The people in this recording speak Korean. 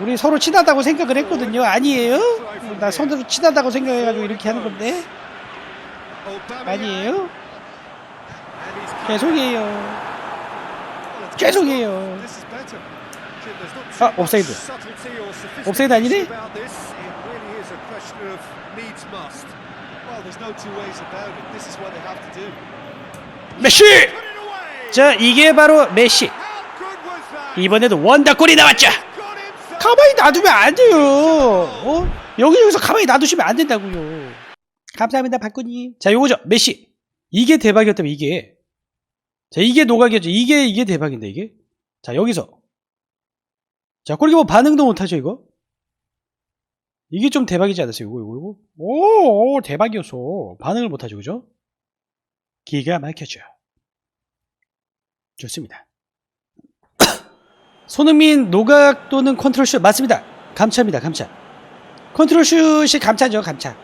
우리 서로 친하다고 생각을 했거든요. 아니에요? 나 서로 친하다고 생각해가지고 이렇게 하는 건데 아니에요? 죄송해요. 죄송해요. 아, 옵사이드. 옵사이드 아니네? 메시! 자, 이게 바로 메시. 이번에도 원더골이 나왔죠. 가만히 놔두면 안 돼요. 어? 여기저기서 가만히 놔두시면 안 된다고요. 감사합니다, 박군님. 자, 요거죠. 메시. 이게 대박이었다면 이게. 자, 이게 노각이었죠. 이게 이게 대박인데 이게. 자, 여기서. 자, 골키퍼 반응도 못하죠, 이거. 이게 좀 대박이지 않았어요, 이거, 이거, 이거. 오, 오 대박이었어. 반응을 못하죠, 그죠? 기가 막혀죠. 좋습니다. 손흥민 노각 또는 컨트롤 슛 맞습니다. 감차입니다. 감차. 컨트롤 슛이 감차죠. 감차.